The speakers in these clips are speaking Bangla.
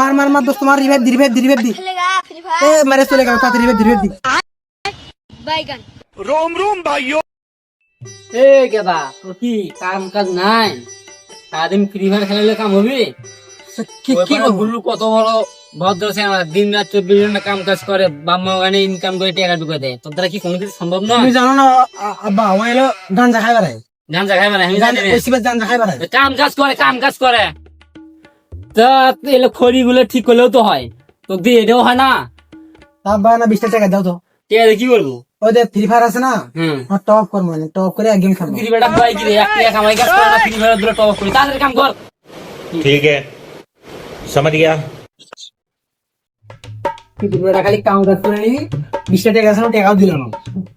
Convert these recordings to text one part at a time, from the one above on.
মার মার মার দোস্ত মার রিভাইভ দি রিভাইভ দি রিভাইভ দি। আচ্ছা, এ মারে চলে গেল তাতে রিভাইভ দি রিভাইভ দি। বাইগান রোম রোম ভাইও এ গেদা তোর কি কাম কাজ নাই? সারাদিন ফ্রি ফায়ার খেলে কাম হবে? কি কি গুল্লু কত বড় ভদ্র সে আমার দিন রাত চব্বিশ ঘণ্টা কাম কাজ করে বাম্মা ওখানে ইনকাম করে টাকা ঢুকে দেয়। তোর দ্বারা কি কোনো কিছু সম্ভব না তুমি জানো না আব্বা আমার এলো গাঞ্জা খাই বেড়ায় গাঞ্জা খাই বেড়ায় আমি জানি গাঞ্জা বেড়ায় কাম কাজ করে কাম কাজ করে। তা এলো খড়ি গুলো ঠিক করলেও তো হয় তো দিয়ে এটাও হয় না আব্বা না বিশটা টাকা দাও তো ঠিক আছে কি করবো ওই যে ফ্রি ফায়ার আছে না হুম টপ করবো মানে টপ করে এক গেম খেলবো ফ্রি বেটা পাই কি রে এক টাকা কামাই কাজ করে না ফ্রি ফায়ার ধরে টপ করি তাড়াতাড়ি কাম কর ठीक है समझ गया ভিডিওটা খালি কাউন্ট করে নিবি বিশটা টাকা আছে টাকাও দিল না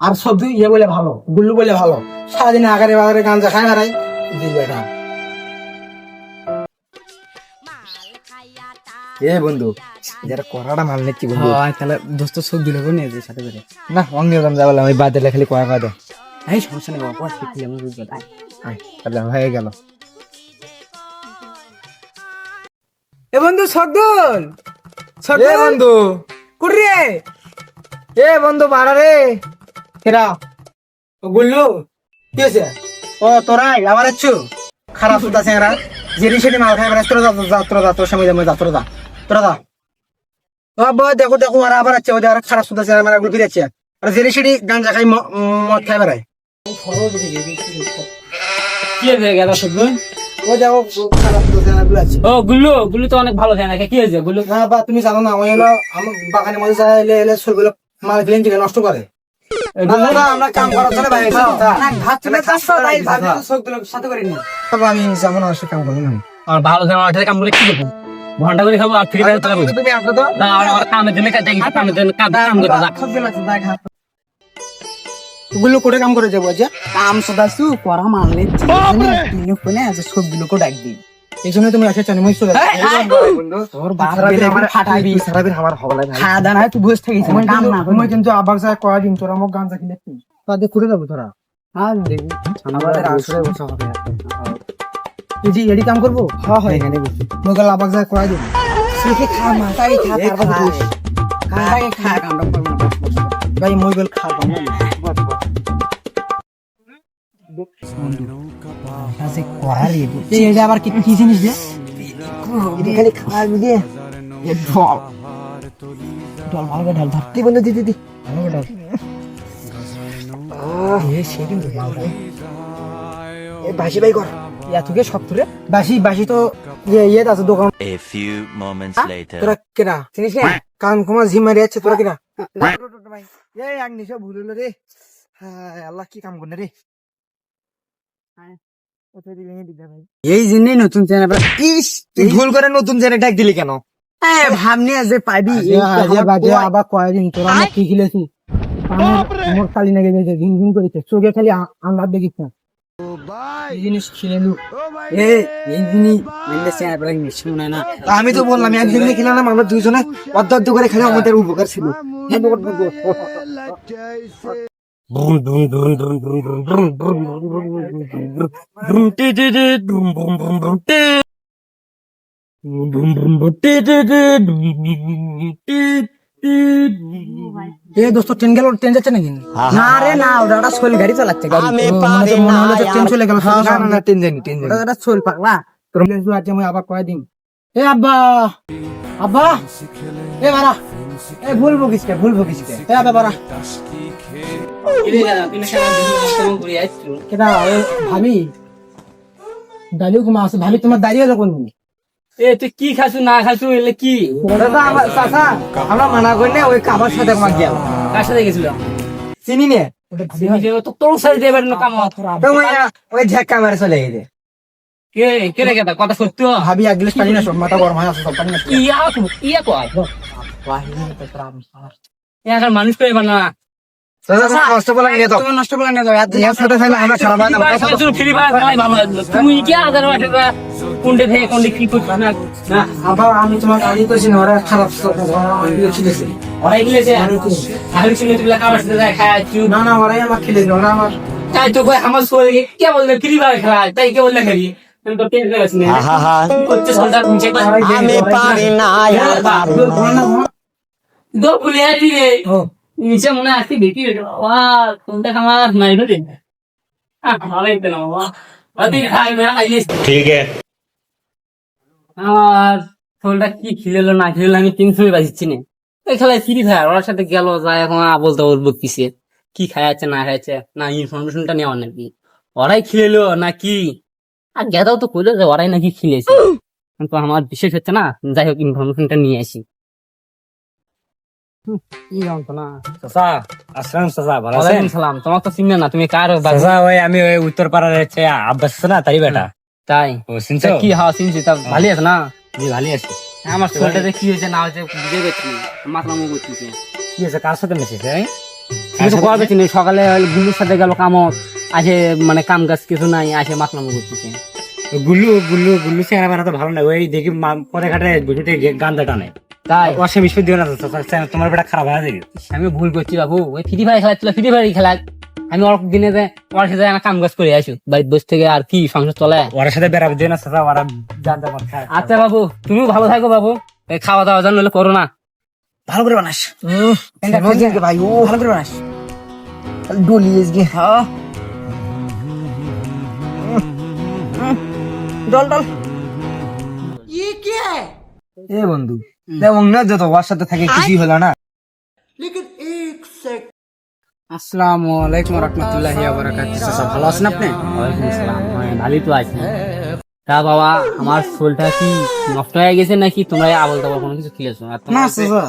আর সব দুই ইয়ে বলে ভালো গুল্লু বলে ভালো সারাদিন আগারে বাগারে গাঞ্জা খাই বেড়াই দিল এ বন্ধু যারা করাটা মাল নিচ্ছি বন্ধু। তাহলে দোস্ত সব দিল নিয়ে যে সাথে করে? না অন্য রকম যাব আমি বাদ দিলে খালি কয়া এই সমস্যা নেই বাবা আমি বুঝব তাই। তাহলে হয়ে গেল। এ বন্ধু সদ্দুল সদ্দুল বন্ধু। এ বন্ধু বাড়া রে। কেরা ও গুল্লু কি হয়েছে? ও তোরাই আবার আছো খারাপ সুতা চেংরা জেরি সেটি মাল খাই বেড়াস তোরা যা যা তোরা যা তোর সময় যা তোরা যা। ও বই দেখো দেখো আর আবার আছে ওদের আর খারাপ সুতা চেংরা মারা গুলো ফিরেছে আর জেরি সেটি গাঞ্জা খাই মদ খাই বেড়ায়। কি হয়েছে গেদা সবগুলো ও দেখো খারাপ সুতা চেংরা আছে। ও গুল্লু গুল্লু তো অনেক ভালো জানে কি হয়েছে গুল্লু না বা তুমি জানো না ওই হলো আমার বাগানের মধ্যে যায় এলে এলে সবগুলো মাল ফেলেন থেকে নষ্ট করে। আমরা কাম করার জন্য বাইরে ঘাট চলে চাষ ভাই সবগুলো সাথে করে নি তবে আমি যাব না কাম করব না। আর ভালো জানা কাম করে কি দেবো ঘণ্টা করে খাব আর ফ্রি ফায়ার খেলাবো তুমি আসো তো। না আমার কামের জন্য কাজে কামের জন্য কাম কাম করতে যা। দেখগুলো করে কাম করে যাব আচ্ছা? কাম সদাসু করা মানলে তিনু কোনে আছে সবগুলো কো ডাক দিই। এই জন্য তুমি আসে চানি মই চলে বন্ধু তোর বাপ বেলে ফাটাবি সারাদিন আমার হবলাই ভাই খাওয়া দাওয়া তুই বসে থাকিস মই কাম না। মই কিন্তু আবার যায় কয়া দিন তোরা মোক গান চাকিলে তাদের করে যাব তোরা? হ্যাঁ দেখবি আমাদের আসলে বসে হবে। যে এডি কাম করব? হ্যাঁ হয়। এখানে বসে। মই গেল আবার যায় কয়া দিন খা মাতাই খা তারপর বস। কাকে খা। কামটা করব না বস। ভাই মই গেল খাব কাছে করার এই এই এটা আবার কি কি জিনিস খালি খাওয়ার দিয়ে ঢল। ঢল ভালো করে ঢল ধর। কি দিদি দিদি ভালো বেটা এ সে কিন্তু ভালো এ বাসি ভাই কর। ইয়া তুকে শক্ত রে বাসি বাসি তো ইয়ে ইয়ে আছে দোকান। A few moments later. তোরা কেনা চিনিস না? কান কুমার ঝিম মারি যাচ্ছে তোরা কেনা এই আগনি সব ভুল হলো রে। হায় আল্লাহ কি কাম করনে রে? এই জন্যই নতুন চ্যানেল ইস তুই ভুল করে নতুন জেনে ডাক দিলি কেন? এ ভাবনি যে পাবি আবার কয়দিন তোরা আমরা কি খেলেছি? আমার মোর কালি নাগে গেছে ঘিন ঘিন করেছে। চোখে খালি আন্দাজ দেখিস না। জিনিস খেলে নু এ এই জিনিস মেলে চ্যানেল পড়া মিশু না না আমি তো বললাম একদিনে খেলাম আমরা দুইজনে অর্ধ অর্ধ করে খেলে আমাদের উপকার ছিল এ দোস্ত ট্রেন গেল ট্রেন যাচ্ছে নাকি? না রে না ওটা গাড়ি চালাচ্ছে মনে হলো ট্রেন চলে গেল না না টেন জানি টেন জানি ওটা ওটা সোল পাগলা। তোর আছে আমি আবার কয়দিন এ আব্বা আব্বা এ বারা এ ভুল বকিস কে ভুল বকিস কে এ আব্বা বারা কেটা ভাবি দাদিও ঘুমা আছে ভাবি? তোমার দাঁড়িয়ে যখন কি খাসু না খাসু এলে কি? দাদা আমার চাচা আমরা মানা করি না ওই কাবার সাথে মার গেল কার সাথে গেছিল? চিনি নে? তো তোর সাথে দেবেন না কাম তো ওই ওই ঝাক্কা মারে চলে গেছে কে কে রে কেটা কথা সত্য ভাবি এক গ্লাস পানি না সব মাথা গরম হয়ে আছে সব পানি না ইয়া কো ইয়া কয় এখন মানুষ করে তো না। আমি তোমার না ওরা খারাপ ওরাই না না ওরাই আমার খেলে ওরা আমার তাই তো কই আমার সোয়ে কে বললে ফ্রি ফায়ার খেলা তাই কে বললে খেলি? আমি তো টেনশন আছি না। আহা হচ্ছে সন্ধ্যা নিচে আমি পারি না নিচে মনে আসছি বেটি বাবা কোনটা খামার? নাই রে ভালোই তো না বাবা? ঠিক আমার ফোনটা কি খেলেলো না খেলেলো আমি তিন সময় বাজিচ্ছি না। ওই খেলায় ফ্রি ফায়ার ওর সাথে গেল যায় এখন আবল তাবল কিসে। কি খায়াচ্ছে না খায়াচ্ছে না ইনফরমেশনটা নেওয়া নাকি। ওরাই খেলেলো না কি? আর গেদাও তো কইলো যে ওরাই নাকি খেলেছে। কিন্তু আমার বিশেষ হচ্ছে না যাই হোক ইনফরমেশনটা নিয়ে আসি। কি যন্ত্রণা চাচা আসসালাম চাচা ভালো আছেন? সালাম তোমার তো চিনে না তুমি কার চাচা ওই আমি ওই উত্তর পাড়ার হচ্ছে আব্বাস না তারই বেটা। তাই। ও শুনছো? কি হাওয়া চিনছি তা ভালো আছে না? জি ভালো আছে। আমার শরীরটাতে কি হয়েছে না হয়েছে বুঝে গেছি মাথা মুখ করতেছে। কি হয়েছে কার সাথে কিছু করা পেছি সকালে গুলুর সাথে গেল কামত আসে মানে কাম কাজ কিছু নাই আসে মাথা মুখ করতেছে। গুল্লু গুল্লু গুল্লু চেহারা বেড়া তো ভালো না ওই দেখি পরে ঘাটে বুঝতে গান্দা টানে। তাই অসে মিশে দিও না তোমার বেটা খারাপ হয়ে যাবে আমি ভুল করছি বাবু ওই ফ্রি ফায়ার খেলা খেলাচ্ছিল ফ্রি ফায়ার খেলা আমি অল্প দিনে যে ওর সাথে আমি কাম কাজ করে আসু বাড়ির বসে থেকে আর কি সংসার চলে ওর সাথে বেড়াবে দিও না চাচা ওরা জানতে আচ্ছা বাবু তুমিও ভালো থাকো বাবু এই খাওয়া দাওয়া জানলে করো না ভালো করে বানাস ভাই ও ভালো করে বানাস খালি ডলি এসগে হ্যাঁ ডল ডল এ বন্ধু এবং না যত ওর সাথে থাকে খুশি হলো না। আসসালামু আলাইকুম রহমতুল্লাহি ওয়া বারাকাতুহু। চাচা ভালো আছেন আপনি? ওয়ালাইকুম আসসালাম। হ্যাঁ, ভালোই তো আছি। তা বাবা আমার কি নষ্ট হয়ে গেছে নাকি? তোমরা আবল তাবল কোনো কিছু খেলেছো? আর না তোমরা চাচা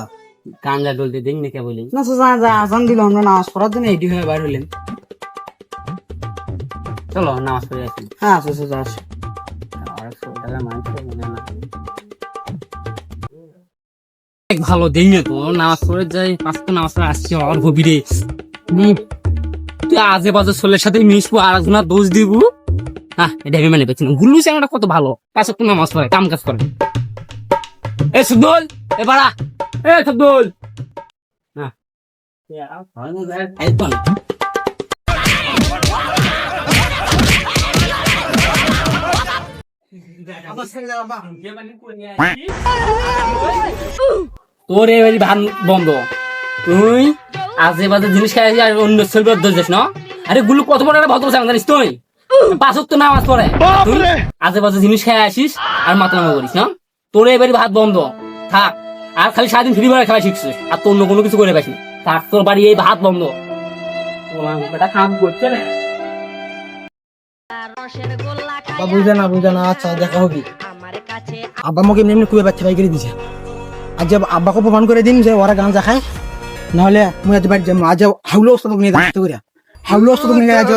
গাঞ্জা ডলতে দেখ না কে বলি না চাচা যা আজান দিল আমরা নামাজ পড়ার জন্য এডি হয়ে বাইর হইলেন। চলো নামাজ পড়ে আসি। হ্যাঁ চাচা আসো। আর মনে না ভালো না তো নামাজ পড়ে যাই, পাঁচ তো নামাজ পড়ে আসছি আর গভীরে। তুই আজে বাজে ছোলের সাথে মিশবো আর একজনা দোষ দিব। হ্যাঁ এটা আমি মানে পেছি গুল্লু চ্যাংড়া কত ভালো। পাঁচ তো নামাজ পড়ে, কাম কাজ করে। এ সুদল, এ বাড়া। এ সুদল। তোর এবারে ভান বন্ধ। তুই আজে বাজে জিনিস খাই আর অন্য ছবি দোষ দিস না? আরে গুলো কত বড় একটা ভদ্র তুই? পাঁচক তো নামাজ পড়ে তুই আজে বাজে জিনিস খাই আসিস আর মাথা নামা করিস না? তোর এবারে ভাত বন্ধ। থাক আর খালি সারাদিন ফ্রি ফায়ার খেলা শিখছিস আর তো অন্য কোনো কিছু করে পাইস না। থাক তোর বাড়ি এই ভাত বন্ধ। বেটা কাম করছে না আব্বা বুঝে না বুঝে না আচ্ছা দেখা হবে। আব্বা আমাকে এমনি এমনি কুয়ে বাচ্চা করে দিছে। আজ আব্বাকে প্রমাণ করে দিন যে ওরা গাঁজা খায় নাহলে মুই আজ বাড়ি যাব আজ হাউলো নিয়ে করিয়া হাউলো নিয়ে আজ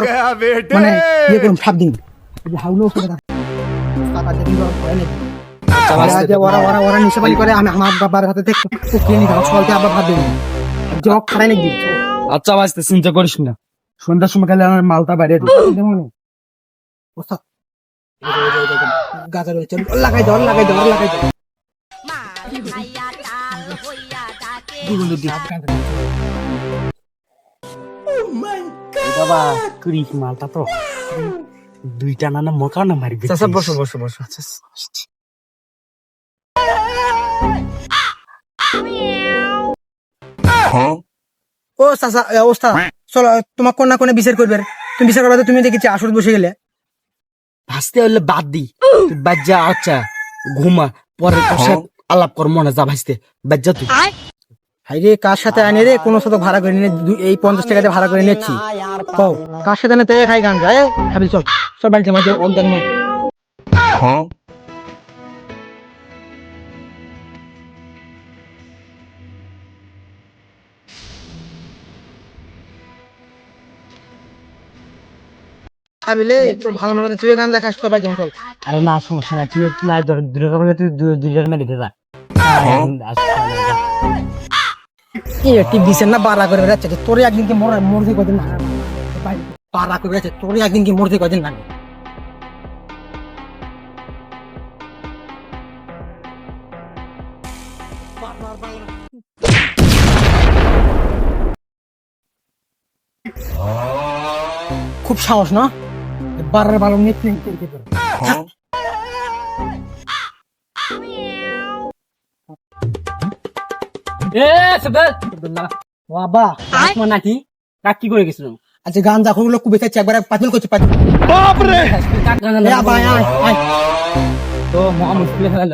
মানে ইয়ে করুন সাত দিন। হাউলো ওস্তাদ ওরা ওরা ওরা নিচে করে আমি আমার বাবার হাতে থেকে কিনে নিতাম সকালকে আব্বা ভাত দিন জগ খারাই নাকি আচ্ছা বাঁচতে চিন্তা করিস না। সন্ধ্যার সময় গেলে আমার মালটা বাইরে ওস্তাদ গাজা রয়েছে লাগাই দাও লাগাই দাও লাগাই দাও। বাবা করিস মালটা তো। দুইটা না বসো বসো বসো। ও চাচা ওস্তাদ চলো তোমার কোন না কোনে বিচার করবে তুমি বিচার করবে তুমি দেখেছি আসর বসে গেলে। ভাসতে হলে বাদ দি। বাজ্জা আচ্ছা ঘুমা পরে তোর সাথে আলাপ কর মনে যা ভাসতে। বাজ্জা যা তুই হাই রে কার সাথে আনি রে? কোনো সাথে ভাড়া করে নিয়ে এই পঞ্চাশ টাকাতে ভাড়া করে নিচ্ছি কও কার সাথে নিতে খাই গান যায় ভাবি চল। চল বাড়িতে মাঝে অজ্ঞান নয় খাবিলে তোর ভালো মতো তুই গান দেখাস তো বাড়িতে চল। আরে না সমস্যা নাই তুই একটু লাই ধর দূরে করে তুই দু- মেরে দে যা। কি একটি বিছেন না বাড়া করে বেড়াচ্ছে তোর একদিন কি মরতে কদিন না বাড়া করে বেড়াচ্ছে তোর একদিন মরতে কদিন না খুব সাহস না? বারের বালং নিয়ে প্রিন্ট করতে পারো এ সদর বাবা তোমার নাকি? কাক কি করে গেছিল আচ্ছা গান যখন লোক কুবে থাকছে একবার পাতল করছে পাতল বাপ রে তো মহা মুশকিল হয়ে গেল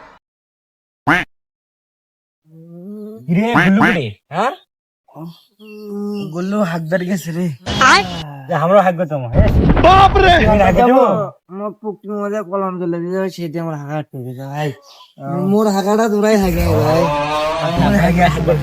কিরে গুল্লু রে হ্যাঁ? গুল্লু হাগদার গেছে রে। আমরা হাগবে তোমার বাপ রে আমার পুকটি মজা কলম চলে দিয়েছে সেটি আমার হাগা ঠুকে যায় ভাই। মোর হাগাটা দূরাই হাগে ভাই। হাগে আসবে